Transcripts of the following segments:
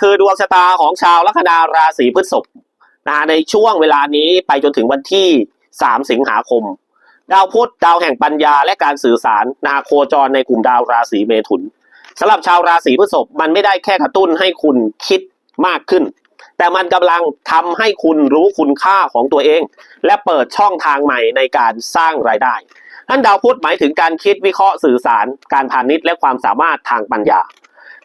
คือดวงชะตาของชาวลัคนาราศีพฤษภนะฮะในช่วงเวลานี้ไปจนถึงวันที่ 3 สิงหาคม ดาวพุธดาวแห่งปัญญาและการสื่อสารนะฮะโคจรในกลุ่มดาวราศีเมถุนสำหรับชาวราศีพฤษภมันไม่ได้แค่กระตุ้นให้คุณคิดมากขึ้น แต่มันกำลังทำให้คุณรู้คุณค่าของตัวเอง และเปิดช่องทางใหม่ในการสร้างรายได้ท่านดาวพุธหมายถึงการคิดวิเคราะห์สื่อสาร การพาณิชย์และความสามารถทางปัญญา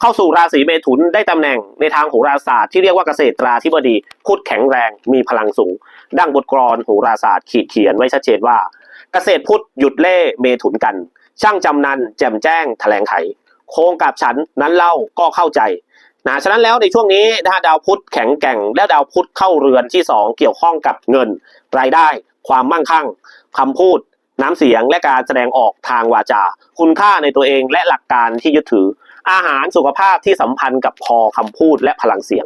เข้าสู่ราศีเมถุนได้ตำแหน่งในทางโหราศาสตร์ที่เรียกว่าเกษตราธิบดีพุธแข็งแรงมีพลังสูง ดังบทกลอนโหราศาสตร์ขีดเขียนไว้ชัดเจนว่า เกษตรพุธหยุดเล่เมถุนกัน ช่างจำนันแจ่มแจ้งแถลงไข โค้งกับฉันนั้นเล่าก็เข้าใจนะฉะนั้นแล้วในช่วงนี้นะฮะดาวพุธแข็งแกร่ง และดาวพุธเข้าเรือนที่ 2 เกี่ยวข้องกับเงิน รายได้ ความมั่งคั่งคำพูด น้ำเสียงและการแสดงออกทางวาจา คุณค่าในตัวเองและหลักการที่ยึดถือ อาหารสุขภาพที่สัมพันธ์กับคอคำพูดและพลังเสียง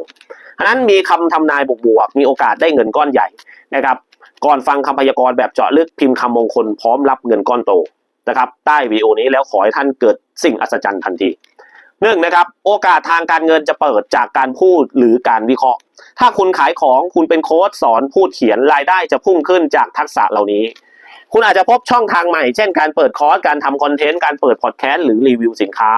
ฉะนั้นมีคำทำนายบวกๆมีโอกาสได้เงินก้อนใหญ่นะครับ ก่อนฟังคำพยากรณ์แบบเจาะลึกพิมพ์คำมงคลพร้อมรับเงินก้อนโตนะครับ ใต้วีดีโอนี้แล้วขอให้ท่านเกิดสิ่งอัศจรรย์ทันทีหนึ่งนะครับ โอกาสทางการเงินจะเปิดจากการพูดหรือการวิเคราะห์ ถ้าคุณขายของคุณเป็นโค้ดสอนพูดเขียนรายได้จะพุ่งขึ้นจากทักษะเหล่านี้ คุณอาจจะพบช่องทางใหม่ เช่นการเปิดคอร์สการทำคอนเทนต์การเปิดพอดแคสต์หรือรีวิวสินค้า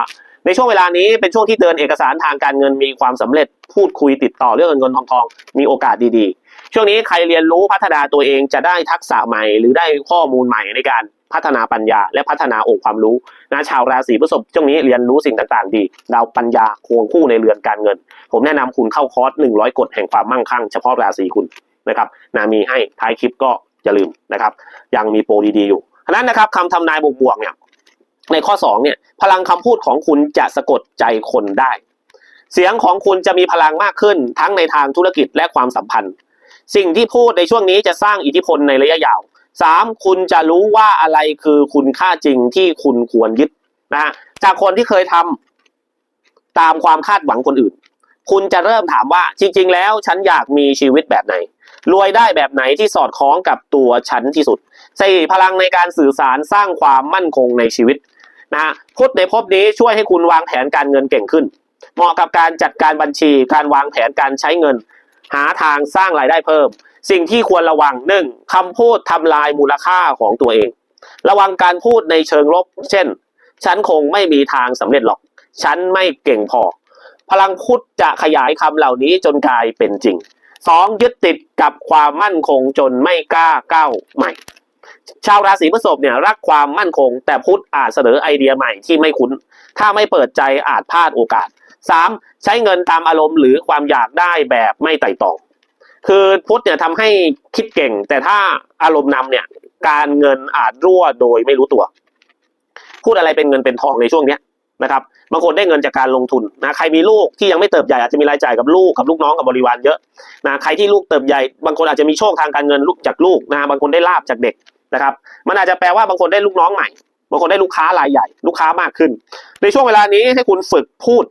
ในช่วงเวลานี้เป็นช่วงที่เดินเอกสารทางการเงินมีความสำเร็จพูดคุยติดต่อเรื่องเงินเงินทองทองมีโอกาสดีๆ ช่วงนี้ใครเรียนรู้พัฒนาตัวเองจะได้ทักษะใหม่ หรือได้ข้อมูลใหม่ในการพัฒนาปัญญา และพัฒนาองค์ความรู้นะชาวราศีพฤษภช่วงนี้เรียนรู้สิ่งต่างๆ ดีดาวปัญญาควงคู่ในเรือนการเงิน ผมแนะนำคุณเข้าคอร์ส100กฎแห่งความมั่งคั่งเฉพาะราศีคุณนะครับนามีให้ท้ายคลิปก็อย่าลืมนะครับ ยังมีโปรดีๆอยู่ฉะนั้นนะครับคำทำนายบวกๆเนี่ย ในข้อ 2 เนี่ย พลังคำพูดของคุณจะสะกดใจคนได้ เสียงของคุณจะมีพลังมากขึ้นทั้งในทางธุรกิจและความสัมพันธ์ สิ่งที่พูดในช่วงนี้จะสร้างอิทธิพลในระยะยาวสามคุณจะรู้ว่าอะไรคือคุณค่าจริงที่คุณควรยึดนะฮะจากคนที่เคยทำตามความคาดหวังคนอื่น คุณจะเริ่มถามว่าจริง ๆ แล้วฉันอยากมีชีวิตแบบไหน รวยได้แบบไหนที่สอดคล้องกับตัวฉันที่สุดสี่พลังในการสื่อสารสร้างความมั่นคงในชีวิต นะฮะพุธในภพนี้ช่วยให้คุณวางแผนการเงินเก่งขึ้น เหมาะกับการจัดการบัญชี การวางแผนการใช้เงิน หาทางสร้างรายได้เพิ่ม สิ่งที่ควรระวังหนึ่งคำพูดทำลายมูลค่าของตัวเอง ระวังการพูดในเชิงลบ เช่น ฉันคงไม่มีทางสำเร็จหรอก ฉันไม่เก่งพอ พลังพุทธจะขยายคำเหล่านี้จนกลายเป็นจริงสองยึดติดกับความมั่นคงจนไม่กล้าก้าวใหม่ ชาวราศีพฤษภเนี่ยรักความมั่นคง แต่พุธอาจเสนอไอเดียใหม่ที่ไม่คุ้น ถ้าไม่เปิดใจอาจพลาดโอกาสสามใช้เงินตามอารมณ์หรือความอยากได้แบบไม่ไต่ตองคือพุธเนี่ยทำให้คิดเก่ง แต่ถ้าอารมณ์นำเนี่ยการเงินอาจรั่วโดยไม่รู้ตัว พูดอะไรเป็นเงินเป็นทองในช่วงเนี้ยนะครับบางคนได้เงินจากการลงทุนนะใครมีลูกที่ยังไม่เติบใหญ่อาจจะมีรายจ่ายกับลูกกับลูกน้องกับบริวารเยอะนะใครที่ลูกเติบใหญ่ บางคนอาจจะมีโชคทางการเงินลูกจากลูกนะบางคนได้ลาบจากเด็ก นะครับ มันอาจจะแปลว่าบางคนได้ลูกน้องใหม่ บางคนได้ลูกค้ารายใหญ่ ลูกค้ามากขึ้น ในช่วงเวลานี้ให้คุณฝึกพูด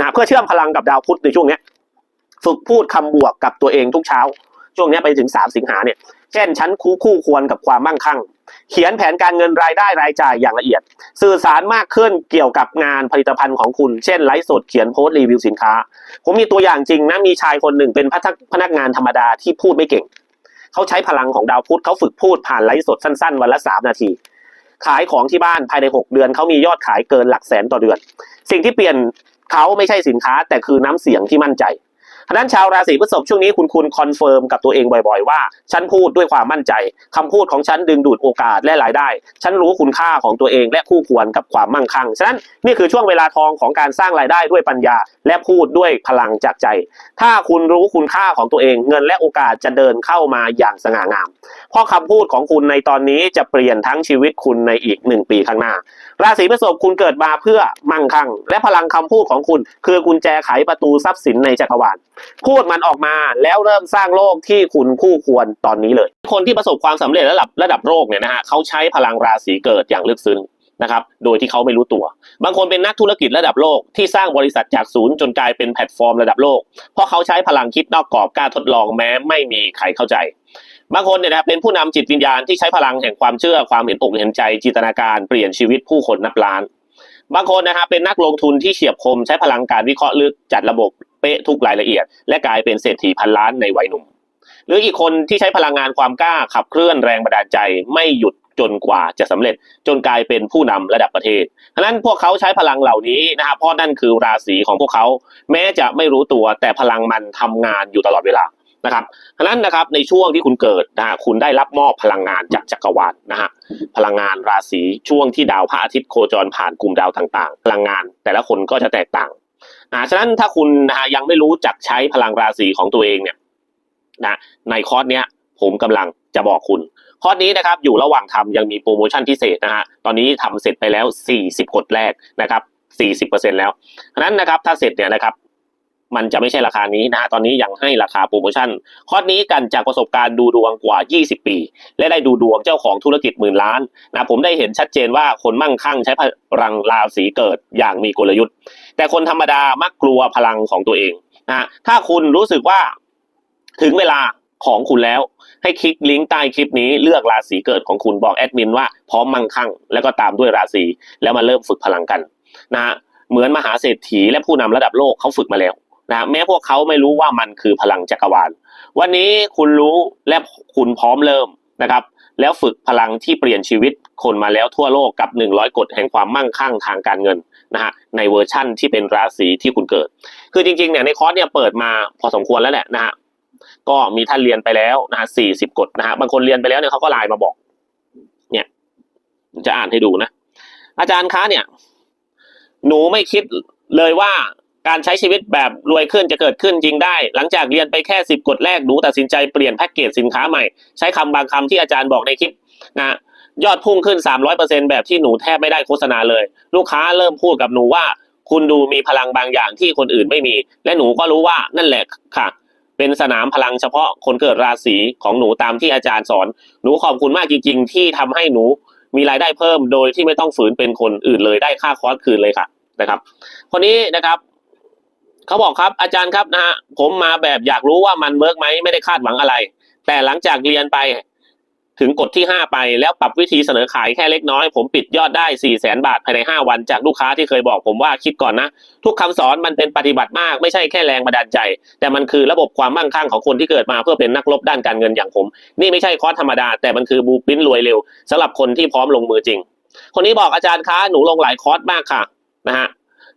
นะเพื่อเชื่อมพลังกับดาวพุธในช่วงนี้ฝึกพูดคำบวกกับตัวเองทุกเช้า ช่วงนี้ไปถึงสามสิงหาเนี่ย เช่นฉันคู่คู่ควรกับความมั่งคั่ง เขียนแผนการเงินรายได้รายจ่ายอย่างละเอียด สื่อสารมากขึ้นเกี่ยวกับงานผลิตภัณฑ์ของคุณ เช่นไลฟ์สดเขียนโพสต์รีวิวสินค้า ผมมีตัวอย่างจริงนะมีชายคนหนึ่งเป็นพนักงานธรรมดาที่พูดไม่เก่ง เขาใช้พลังของดาวพุธเขาฝึกพูดผ่านไลฟ์สดสั้นๆ วันละสามนาที ขายของที่บ้านภายใน 6 เดือนเขามียอดขายเกินหลักแสนต่อเดือน สิ่งที่เปลี่ยนเขาไม่ใช่สินค้าแต่คือน้ำเสียงที่มั่นใจ ฉะนั้นชาวราศีพฤษภช่วงนี้คุณคุณคอนเฟิร์มกับตัวเองบ่อยๆว่า ฉันพูดด้วยความมั่นใจคำพูดของฉันดึงดูดโอกาสและรายได้ ฉันรู้คุณค่าของตัวเองและคู่ควรกับความมั่งคั่ง ฉะนั้นนี่คือช่วงเวลาทองของการสร้างรายได้ด้วยปัญญา และพูดด้วยพลังจากใจ ถ้าคุณรู้คุณค่าของตัวเองเงินและโอกาสจะเดินเข้ามาอย่างสง่างาม เพราะคำพูดของคุณในตอนนี้จะเปลี่ยนทั้งชีวิตคุณในอีกหนึ่งปีข้างหน้า ราศีพฤษภคุณเกิดมาเพื่อมั่งคั่ง และพลังคำพูดของคุณ คือกุญแจไขประตูทรัพย์สินในจักรวาลพูดมันออกมาแล้วเริ่มสร้างโลกที่คุณคู่ควรตอนนี้เลย คนที่ประสบความสำเร็จระดับระดับโลกเนี่ยนะฮะเขาใช้พลังราศีเกิดอย่างลึกซึ้งนะครับ โดยที่เขาไม่รู้ตัว บางคนเป็นนักธุรกิจระดับโลกที่สร้างบริษัทจากศูนย์จนกลายเป็นแพลตฟอร์มระดับโลก เพราะเขาใช้พลังคิดนอกกรอบกล้าทดลองแม้ไม่มีใครเข้าใจ บางคนเนี่ยนะเป็นผู้นำจิตวิญญาณที่ใช้พลังแห่งความเชื่อความเห็นอกเห็นใจจินตนาการเปลี่ยนชีวิตผู้คนนับล้าน บางคนนะครับเป็นนักลงทุนที่เฉียบคมใช้พลังการวิเคราะห์ลึกจัดระบบเป๊ะทุกรายละเอียด และกลายเป็นเศรษฐีพันล้านในวัยหนุ่ม หรืออีกคนที่ใช้พลังงานความกล้าขับเคลื่อนแรงบันดาลใจไม่หยุดจนกว่าจะสำเร็จจนกลายเป็นผู้นำระดับประเทศฉะนั้นพวกเขาใช้พลังเหล่านี้นะครับเพราะนั่นคือราศีของพวกเขา แม้จะไม่รู้ตัวแต่พลังมันทำงานอยู่ตลอดเวลา นะครับฉะนั้นนะครับในช่วงที่คุณเกิดนะฮะคุณได้รับมอบพลังงานจากจักรวาลนะฮะพลังงานราศีช่วงที่ดาวพระอาทิตย์โคจรผ่านกลุ่มดาวต่างๆ พลังงานแต่ละคนก็จะแตกต่างนะฉะนั้นถ้าคุณนะฮะยังไม่รู้จักใช้พลังราศีของตัวเองเนี่ยนะในคอร์สเนี้ยผมกำลังจะบอกคุณ คอร์สนี้นะครับอยู่ระหว่างทำยังมีโปรโมชั่นพิเศษนะฮะตอนนี้ทำเสร็จไปแล้ว 40กดแรกนะครับ40%แล้วฉะนั้นนะครับถ้าเสร็จเนี่ยนะครับ มันจะไม่ใช่ราคานี้นะฮะตอนนี้ยังให้ราคาโปรโมชั่นคอนี้กันจากประสบการณ์ดูดวงกว่า 20 ปี และได้ดูดวงเจ้าของธุรกิจหมื่นล้านนะผมได้เห็นชัดเจนว่าคนมั่งคั่งใช้พลังราศีเกิดอย่างมีกลยุทธ์ แต่คนธรรมดามักกลัวพลังของตัวเองนะฮะถ้าคุณรู้สึกว่าถึงเวลาของคุณแล้วให้คลิกลิงก์ใต้คลิปนี้เลือกราศีเกิดของคุณบอกแอดมินว่าพร้อมมั่งคั่ง แล้วก็ตามด้วยราศีแล้วมาเริ่มฝึกพลังกันนะฮะเหมือนมหาเศรษฐีและผู้นำระดับโลกเขาฝึกมาแล้ว นะแม้พวกเขาไม่รู้ว่ามันคือพลังจักรวาล วันนี้คุณรู้และคุณพร้อมเริ่มนะครับ แล้วฝึกพลังที่เปลี่ยนชีวิตคนมาแล้วทั่วโลกกับ 100 กฎแห่งความมั่งคั่งทางการเงินนะฮะในเวอร์ชั่นที่เป็นราศีที่คุณเกิด คือจริงๆเนี่ยในคอร์สเนี่ยเปิดมาพอสมควรแล้วแหละนะฮะก็มีท่านเรียนไปแล้วนะฮะสี่สิบกฎนะฮะบางคนเรียนไปแล้วเนี่ยเขาก็ไลน์มาบอก เนี่ยจะอ่านให้ดูนะอาจารย์คะเนี่ย หนูไม่คิดเลยว่า การใช้ชีวิตแบบรวยขึ้นจะเกิดขึ้นจริงได้ หลังจากเรียนไปแค่สิบกฎแรกหนูตัดสินใจเปลี่ยนแพ็กเกจสินค้าใหม่ ใช้คำบางคำที่อาจารย์บอกในคลิปนะยอดพุ่งขึ้น 300%แบบที่หนูแทบไม่ได้โฆษณาเลย ลูกค้าเริ่มพูดกับหนูว่า คุณดูมีพลังบางอย่างที่คนอื่นไม่มี และหนูก็รู้ว่านั่นแหละค่ะ เป็นสนามพลังเฉพาะคนเกิดราศีของหนูตามที่อาจารย์สอน หนูขอบคุณมากจริง ๆ ที่ทำให้หนูมีรายได้เพิ่มโดยที่ไม่ต้องฝืนเป็นคนอื่นเลยได้ค่าคอร์สคืนเลยค่ะนะครับ คนนี้นะครับ เขาบอกครับอาจารย์ครับนะฮะผมมาแบบอยากรู้ว่ามันเวิร์กไหมไม่ได้คาดหวังอะไร แต่หลังจากเรียนไปถึงกฎที่ 5 ไปแล้วปรับวิธีเสนอขายแค่เล็กน้อย ผมปิดยอดได้4ี่แสนบาทภายใน 5 วันจากลูกค้าที่เคยบอกผมว่าคิดก่อนนะ ทุกคำสอนมันเป็นปฏิบัติมากไม่ใช่แค่แรงบันดาลใจ แต่มันคือระบบความมั่งคั่งของคนที่เกิดมาเพื่อเป็นนักรบด้านการเงินอย่างผม นี่ไม่ใช่คอร์สธรรมดา แต่มันคือบูปินรวยเร็วสำหรับคนที่พร้อมลงมือจริง คนนี้บอกอาจารย์คะหนูลงหลายคอร์สมากค่ะนะฮะ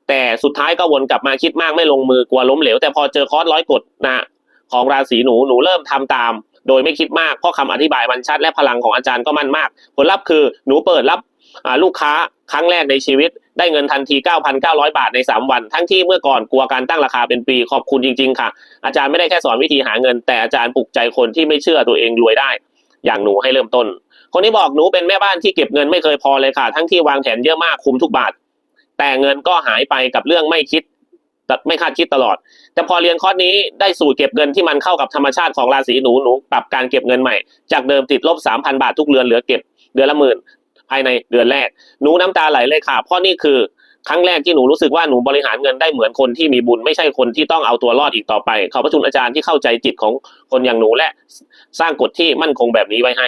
แต่สุดท้ายก็วนกลับมาคิดมากไม่ลงมือกลัวล้มเหลวแต่พอเจอคอร์สร้อยกฎนะของราศีหนูหนูเริ่มทำตาม โดยไม่คิดมากเพราะคำอธิบายมันชัดและพลังของอาจารย์ก็มั่นมาก ผลลัพธ์คือหนูเปิดรับลูกค้าครั้งแรกในชีวิต ได้เงินทันที 9,900 บาทใน 3 วัน ทั้งที่เมื่อก่อนกลัวการตั้งราคาเป็นปีขอบคุณจริง ๆ ค่ะ อาจารย์ไม่ได้แค่สอนวิธีหาเงิน แต่อาจารย์ปลุกใจคนที่ไม่เชื่อตัวเองรวยได้ อย่างหนูให้เริ่มต้น คนนี้บอกหนูเป็นแม่บ้านที่เก็บเงินไม่เคยพอเลยค่ะ ทั้งที่วางแผนเยอะมากคุมทุกบาท แต่เงินก็หายไปกับเรื่องไม่คิดไม่คาดคิดตลอด แต่พอเรียนคอร์สนี้ได้สูตรเก็บเงินที่มันเข้ากับธรรมชาติของราศีหนูหนูปรับการเก็บเงินใหม่ จากเดิมติดลบ3,000บาททุกเดือนเหลือเก็บเดือนละหมื่นภายในเดือนแรก หนูน้ำตาไหลเลยค่ะ เพราะนี่คือครั้งแรกที่หนูรู้สึกว่าหนูบริหารเงินได้เหมือนคนที่มีบุญไม่ใช่คนที่ต้องเอาตัวรอดอีกต่อไป ขอบพระคุณอาจารย์ที่เข้าใจจิตของคนอย่างหนูและสร้างกฎที่มั่นคงแบบนี้ไว้ให้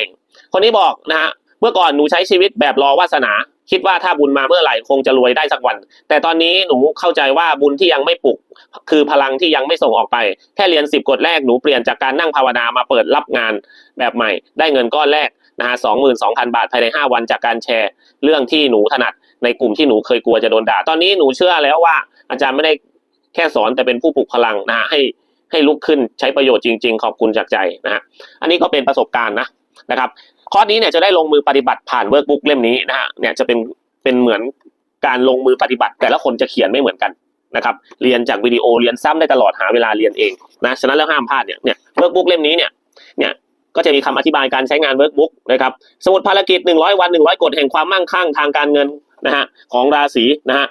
คนนี้บอกนะฮะเมื่อก่อนหนูใช้ชีวิตแบบรอวาสนา คิดว่าถ้าบุญมาเมื่อไหร่คงจะรวยได้สักวัน แต่ตอนนี้หนูเข้าใจว่าบุญที่ยังไม่ปลุก คือพลังที่ยังไม่ส่งออกไป แค่เรียนสิบกฎแรกหนูเปลี่ยนจากการนั่งภาวนามาเปิดรับงานแบบใหม่ ได้เงินก้อนแรกนะฮะสองหมื่นสองพันบาทภายในห้าวันจากการแชร์ เรื่องที่หนูถนัดในกลุ่มที่หนูเคยกลัวจะโดนด่า ตอนนี้หนูเชื่อแล้วว่า อาจารย์ไม่ได้แค่สอนแต่เป็นผู้ปลุกพลังนะฮะให้ให้ลุกขึ้นใช้ประโยชน์จริง ๆ ขอบคุณจากใจนะฮะอันนี้ก็เป็นประสบการณ์นะ นะครับคอนี้เนี่ยจะได้ลงมือปฏิบัติผ่านเวิร์กบุ๊กเล่มนี้นะฮะเนี่ยจะเป็นเป็นเหมือนการลงมือปฏิบัติ แต่ละคนจะเขียนไม่เหมือนกันนะครับเรียนจากวิดีโอเรียนซ้ำได้ตลอดหาเวลาเรียนเองนะฉะนั้นแล้วห้ามพลาดเนี่ยเนี่ยเวิร์กบุ๊กเล่มนี้เนี่ยเนี่ยก็จะมีคำอธิบายการใช้งานเวิร์กบุ๊กนะครับสมุดภารกิจ 100 วัน 100 กฎแห่งความมั่งคั่งทางการเงินนะฮะของราศีนะฮะ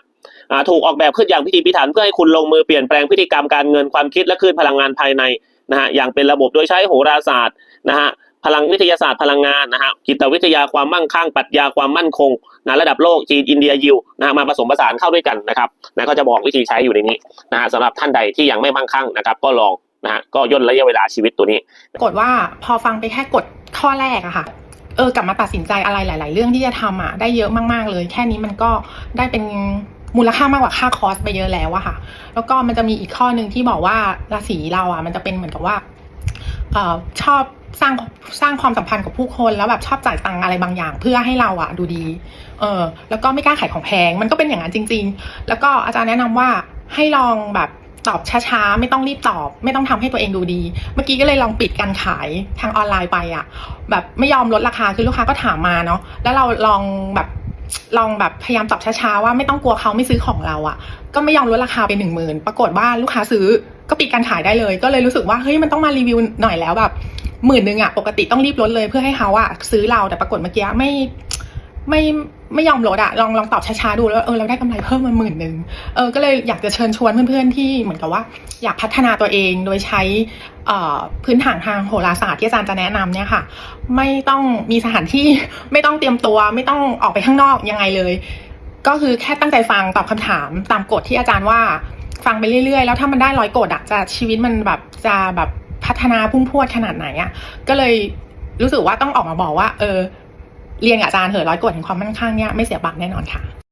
ถูกออกแบบขึ้นอย่างพิธีพิถันเพื่อให้คุณลงมือเปลี่ยนแปลงพฤติกรรมการเงินความคิดและคลื่นพลังงานภายในนะฮะอย่างเป็นระบบโดยใช้โหราศาสตร์นะฮะ ลังวิทยาศาสตร์พลังงานนะฮะจิตวิทยาความมั่งคั่งปรัชญาความมั่นคงนะระดับโลกจีนอินเดียยิวนะฮะมาผสมผสานเข้าด้วยกันนะครับนะก็จะบอกวิธีใช้อยู่ในนี้นะฮะสำหรับท่านใดที่ยังไม่มั่งคั่งนะครับ ก็ลองนะฮะก็ย่นระยะเวลาชีวิตตัวนี้กดว่าพอฟังไปแค่กดข้อแรกอะค่ะเออกลับมาตัดสินใจอะไรหลาย ๆ เรื่องที่จะทำอะได้เยอะมาก ๆ เลย แค่นี้มันก็ได้เป็นมูลค่ามากกว่าค่าคอร์สไปเยอะแล้วอะค่ะ แล้วก็มันจะมีอีกข้อหนึ่งที่บอกว่าราศีเราอะมันจะเป็นเหมือนกับว่าเออชอบ สร้างสร้างความสัมพันธ์กับผู้คนแล้วแบบชอบจ่ายตังค์อะไรบางอย่าง เพื่อให้เราอะดูดี เออ แล้วก็ไม่กล้าขายของแพง มันก็เป็นอย่างนั้นจริง ๆ แล้วก็อาจารย์แนะนำว่าให้ลองแบบตอบช้าๆ ไม่ต้องรีบตอบ ไม่ต้องทำให้ตัวเองดูดี เมื่อกี้ก็เลยลองปิดการขายทางออนไลน์ไปอะแบบไม่ยอมลดราคาคือลูกค้าก็ถามมาเนาะแล้วเราลองแบบลองแบบพยายามตอบช้าๆว่าไม่ต้องกลัวเขาไม่ซื้อของเราอะก็ไม่ยอมลดราคาไปหนึ่งหมื่นปรากฏว่าลูกค้าซื้อก็ปิดการขายได้เลย ก็เลยรู้สึกว่าเฮ้ยมันต้องมารีวิวหน่อยแล้วแบบ หมื่นหนึ่งอะปกติต้องรีบลดเลยเพื่อให้เขาอะซื้อเราแต่ปรากฏเมื่อกี้ไม่ไม่ไม่ยอมลดอะลองลองตอบช้าๆดูแล้วเออเราได้กำไรเพิ่มมาหมื่นหนึ่งเออก็เลยอยากจะเชิญชวนเพื่อนๆที่เหมือนกับว่า อยากพัฒนาตัวเองโดยใช้อ่อพื้นฐานทางโหราศาสตร์ที่อาจารย์จะแนะนำเนี่ยค่ะ ไม่ต้องมีสถานที่ไม่ต้องเตรียมตัว ไม่ต้องออกไปข้างนอกยังไงเลย ก็คือแค่ตั้งใจฟังตอบคำถามตามกฎที่อาจารย์ว่า ฟังไปเรื่อยๆ แล้วถ้ามันได้ร้อยกฎอะจะชีวิตมันแบบจะแบบ พัฒนาพุ่งพรวดขนาดไหนอะก็เลยรู้สึกว่าต้องออกมาบอกว่า เออเรียนกับอาจารย์เถอะร้อยกฎแห่งความมั่นคงเนี่ยไม่เสียบักแน่นอนค่ะ